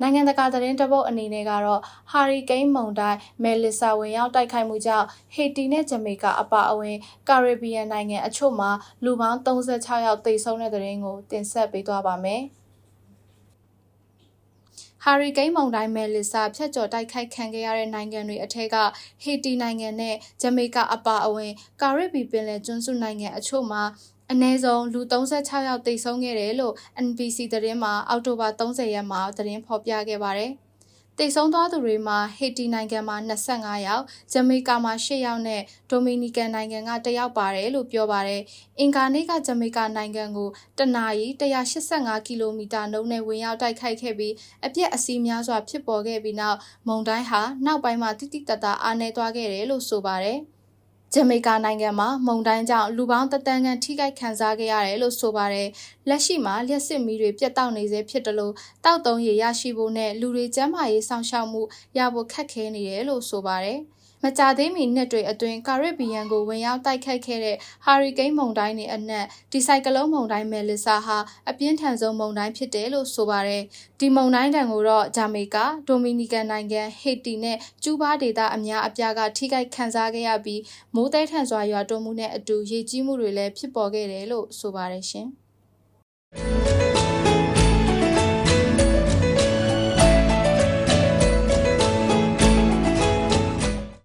နိုင်ငံတကာသတင်းတပုတ်အနေနဲ့ကတော့ဟာရီကိန်းမုန်တိုင်းမယ်လစ်ဆာဝင်ရောက်တိုက်ခိုက်မှုကြောင့်ဟေတီနဲ့ဂျမေကာအပါအဝင်ကာရစ်ဘီယံနိုင်ငံအချို့မှာလူပေါင်း36ယောက်သေဆုံးတဲ့သတင်းကိုတင်ဆက်ပေးသွားပါမယ်။ဟာရီကိန်းမုန်တိုင်းမယ်လစ်ဆာဖျက်ကျော်တိုက်ခိုက်ခံခဲ့ရတဲ့နိုင်ငံတွေအထက်ကဟေတီနိုင်ငံနဲ့ဂျမေကာအပါအဝင် ကာရစ်ဘီပင်လယ်ကျွန်းစုနိုင်ငံအချို့မှာ အနည်းဆုံးလူ36ယောက်သေဆုံးခဲ့တယ်လို့ NBC သတင်းမှာအောက်တိုဘာ30ရက်မှာသတင်းဖော်ပြခဲ့ပါတယ်။သေဆုံးသွားသူတွေမှာဟေတီနိုင်ငံမှာ25ယောက်၊ဂျမေကာမှာ10ယောက်နဲ့ဒိုမီနီကန်နိုင်ငံက1ယောက်ပါတယ်လို့ပြောပါတယ်။အင်ကာနေ့ကဂျမေကာနိုင်ငံကိုတနအီ185ကီလိုမီတာနှုန်းနဲ့ဝင်ရောက်တိုက်ခိုက်ခဲ့ပြီးအပြက်အစီးများစွာဖြစ်ပေါ်ခဲ့ပြီးနောက်မုန်တိုင်းဟာနောက်ပိုင်းမှာတိတိတတ်တာအားနည်းသွားခဲ့တယ်လို့ဆိုပါတယ်။ ဂျမေကာနိုင်ငံမှာမုန်တိုင်းကြောင့်လူပေါင်းတသန်းခန့်ထိခိုက်ခံစားခဲ့ရတယ်လို့ဆိုပါတယ်။လက်ရှိမှာလျှက်စစ်မီးတွေပြတ်တောက်နေစေဖြစ်တယ်လို့တောက်တုံးရရရှိဖို့နဲ့လူတွေကျန်းမာရေးစောင့်ရှောက်မှုရဖို့ခက်ခဲနေတယ်လို့ဆိုပါတယ်။ မကြသေးမီနှစ်တွေအတွင်းကာရစ်ဘီယံကိုဝင်ရောက်တိုက်ခတ်ခဲ့တဲ့ဟာရီကိန်းမုန်တိုင်းတွေအနက်ဒီဆိုင်ကလုန်းမုန်တိုင်းမယ်လီဆာဟာအပြင်းထန်ဆုံးမုန်တိုင်းဖြစ်တယ်လို့ဆိုပါတယ်။ဒီမုန်တိုင်းတံကိုတော့ဂျာမေကာ၊ဒိုမီနီကန်နိုင်ငံ၊ဟေတီနဲ့ကျူးဘားဒေသအများအပြားကထိခိုက်ခံစားခဲ့ရပြီးမိုးတဲထန်စွာရွာသွန်းမှုနဲ့အတူရေကြီးမှုတွေလည်းဖြစ်ပေါ်ခဲ့တယ်လို့ဆိုပါတယ်ရှင်။